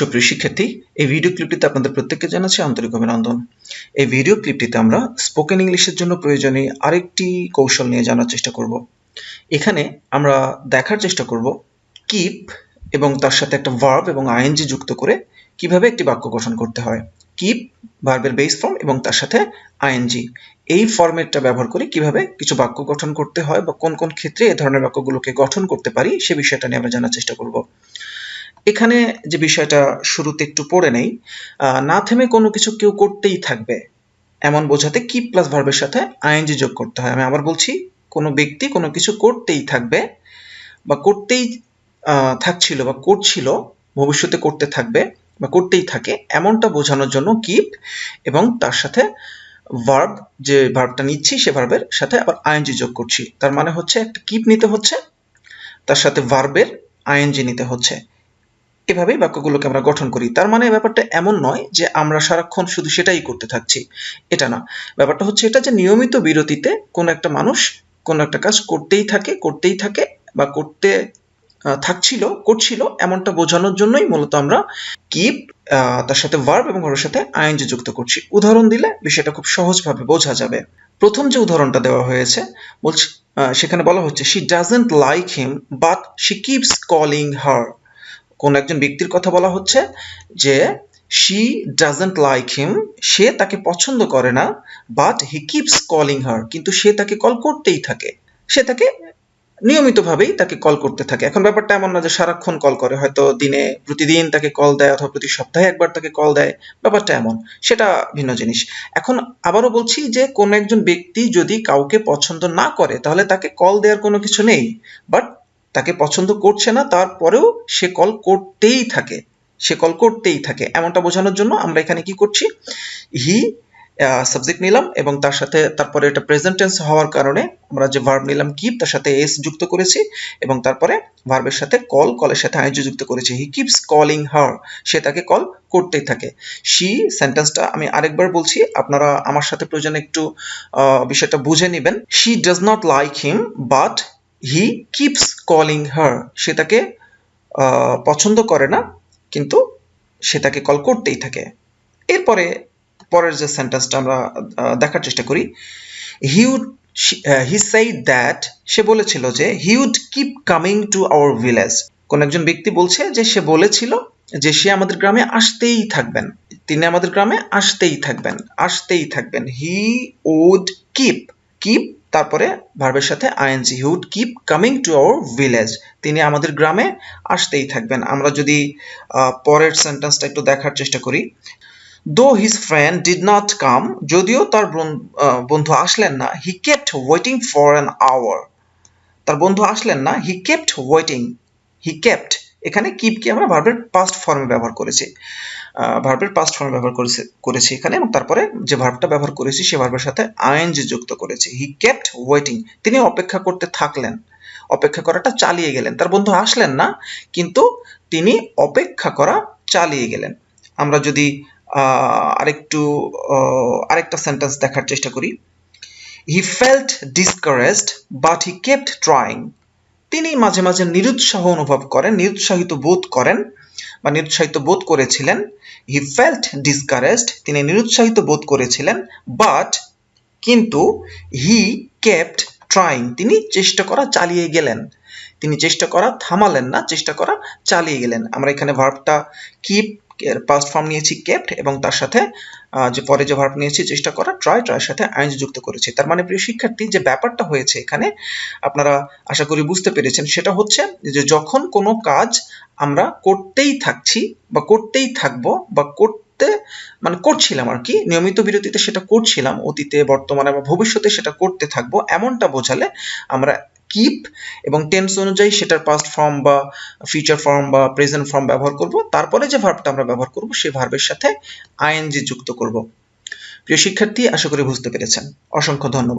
সুপ্রিয় শিক্ষার্থী, এই ভিডিও ক্লিপটিতে আপনাদের প্রত্যেককে জানাচ্ছি আন্তরিক অভিনন্দন। এই ভিডিও ক্লিপটিতে আমরা স্পোকেন ইংলিশের জন্য প্রয়োজনীয় আরেকটি কৌশল নিয়ে জানার চেষ্টা করব। এখানে আমরা দেখার চেষ্টা করব কিপ এবং তার সাথে একটা ভার্ব এবং আইএনজি যুক্ত করে কীভাবে একটি বাক্য গঠন করতে হয়। কিপ ভার্বের বেস ফর্ম এবং তার সাথে আইএনজি এই ফর্মেটটা ব্যবহার করে কীভাবে কিছু বাক্য গঠন করতে হয় বা কোন কোন ক্ষেত্রে এ ধরনের বাক্যগুলোকে গঠন করতে পারি সে বিষয়টা নিয়ে আমরা জানার চেষ্টা করব। এখানে যে বিষয়টা শুরুতে একটু পড়ে নেই না থেমে কোনো কিছু কেউ করতেই থাকবে। এমন বোঝাতে কি প্লাস ভার্বের সাথে আইএনজি যোগ করতে হয়? আমি আবার বলছি, কোনো ব্যক্তি কোনো কিছু করতেই থাকবে বা করতেই থাকছিল বা করছিল, ভবিষ্যতে করতে থাকবে বা করতেই থাকে, এমনটা বোঝানোর জন্য কিপ এবং তার সাথে ভার্ব যে ভার্বটা নিচ্ছি, সে ভার্বের সাথে আবার আইএনজি যোগ করছি। তার মানে হচ্ছে একটা কিপ নিতে হচ্ছে, তার সাথে ভার্বের আইএনজি নিতে হচ্ছে। এভাবেই বাক্যগুলোকে আমরা গঠন করি। তার মানে ব্যাপারটা এমন নয় যে আমরা সারাক্ষণ শুধু সেটাই করতে থাকছি। এটা না। ব্যাপারটা হচ্ছে এটা যে নিয়মিত বিরতিতে কোনো একটা মানুষ কোনো একটা কাজ করতেই থাকে করতেই থাকে বা করতে থাকছিল, করছিল এমনটা বোঝানোর জন্যই মূলত আমরা কিপ তার সাথে ভার্ব এবং ভার্বের সাথে আইএনজি যুক্ত করছি। উদাহরণ দিলে বিষয়টা খুব সহজভাবে বোঝা যাবে। প্রথম যে উদাহরণটা দেওয়া হয়েছে, বলছি সেখানে বলা হচ্ছে she doesn't like him but she keeps calling her কোন একজন ব্যক্তির কথা বলা হচ্ছে যে শি ডাজেন্ট লাইক হিম সে তাকে পছন্দ করে না but he keeps calling her কিন্তু সে তাকে কল করতেই থাকে। সে তাকে নিয়মিতভাবেই তাকে কল করতে থাকে। এখন ব্যাপারটা এমন না যে সারাক্ষণ কল করে, হয়তো দিনে প্রতিদিন তাকে কল দেয় অথবা প্রতি সপ্তাহে একবার তাকে কল দেয়, ব্যাপারটা এমন। সেটা ভিন্ন জিনিস। এখন আবারও বলছি যে কোন একজন ব্যক্তি যদি কাউকে পছন্দ না করে, তাহলে তাকে কল দেওয়ার কোনো কিছু নেই বাট তাকে পছন্দ করছে না, তারপরেও সে কল করতেই থাকে। সে কল করতেই থাকে। এমনটা বোঝানোর জন্য আমরা এখানে কি করছি? হি সাবজেক্ট নিলাম এবং তার সাথে তারপরে এটা প্রেজেন্ট টেন্স হওয়ার কারণে আমরা যে ভার্ব নিলাম কিপ তার সাথে এস যুক্ত করেছি এবং তারপরে ভার্বের সাথে কল কলের সাথে আইজি যুক্ত করেছি। হি কিপস কলিং হার সে তাকে কল করতেই থাকে। শি সেন্টেন্সটা আমি আরেকবার বলছি, আপনারা আমার সাথে প্রয়োজনে একটু বিষয়টা বুঝে নেবেন। She does not like him but he keeps calling her সে তাকে পছন্দ করে না, কিন্তু সে তাকে কল করতেই থাকে। এরপরে, পরের যে সেন্টেন্সটা আমরা দেখার চেষ্টা করি। He would he said that সে বলেছিল যে he would keep coming to our village কোন একজন ব্যক্তি বলছে যে, সে বলেছিল যে, সে আমাদের গ্রামে আসতেই থাকবেন। তিনি আমাদের গ্রামে আসতেই থাকবেন আসতেই থাকবেন। হি উড কিপ কিপ তারপরে ভার্বের সাথে ING he would keep coming to our village তিনি আমাদের গ্রামে আসতেই থাকবেন। আমরা যদি পরের সেন্টেন্সটা একটু দেখার চেষ্টা করি। Though his friend did not come যদিও তার বন্ধু আসলেন না he kept waiting for an hour তার বন্ধু আসলেন না he kept waiting he kept এখানে কিপকে আমরা ভার্বের পাস্ট ফর্মে ব্যবহার করেছি। ভার্বের পাস্ট ফর্মে ব্যবহার করেছি করেছি এখানে এবং তারপরে যে ভার্বটা ব্যবহার করেছি সে ভার্বের সাথে আইএনজি যুক্ত করেছি। হি কেপ্ট ওয়েটিং তিনি অপেক্ষা করতে থাকলেন। অপেক্ষা করাটা চালিয়ে গেলেন। তার বন্ধু আসলেন না, কিন্তু তিনি অপেক্ষা করা চালিয়ে গেলেন। আমরা যদি আরেকটু আরেকটা সেন্টেন্স দেখার চেষ্টা করি। He felt discouraged but he kept trying তিনি মাঝে মাঝে নিরুৎসাহ অনুভব করেন, নিরুৎসাহিত বোধ করেন বা নিরুৎসাহিত বোধ করেছিলেন। হি ফেল্ট ডিসকারেজড তিনি নিরুৎসাহিত বোধ করেছিলেন বাট কিন্তু হি কেপ্ট ট্রাইং তিনি চেষ্টা করা চালিয়ে গেলেন। তিনি চেষ্টা করা থামালেন না, চেষ্টা করা চালিয়ে গেলেন। আমরা এখানে ভার্বটা কিপ পাস্ট ফর্ম নিয়েছি কেপ্ট এবং তার সাথে যে পরে যে ভার্ব নিয়েছি চেষ্টা করা ট্রাই ট্রাইয়ের সাথে আইনজি যুক্ত করেছি। তার মানে প্রিয় শিক্ষার্থী, যে ব্যাপারটা হয়েছে এখানে, আপনারা আশা করি বুঝতে পেরেছেন, সেটা হচ্ছে যে যখন কোনো কাজ আমরা করতেই থাকছি বা করতেই থাকব বা করতে মানে করছিলাম আর কি, নিয়মিত বিরতিতে সেটা করছিলাম, অতীতে, বর্তমানে বা ভবিষ্যতে সেটা করতে থাকব, এমনটা বোঝালে আমরা কিপ এবং টেন্স অনুযায়ী সেটার পাস্ট ফর্ম বা ফিউচার ফর্ম বা প্রেজেন্ট ফর্ম ব্যবহার করব। তারপরে যে ভার্বটা আমরা ব্যবহার করব, সেই ভার্বের সাথে আইএনজি যুক্ত করব। প্রিয় শিক্ষার্থী, আশা করি বুঝতে পেরেছেন। অসংখ্য ধন্যবাদ।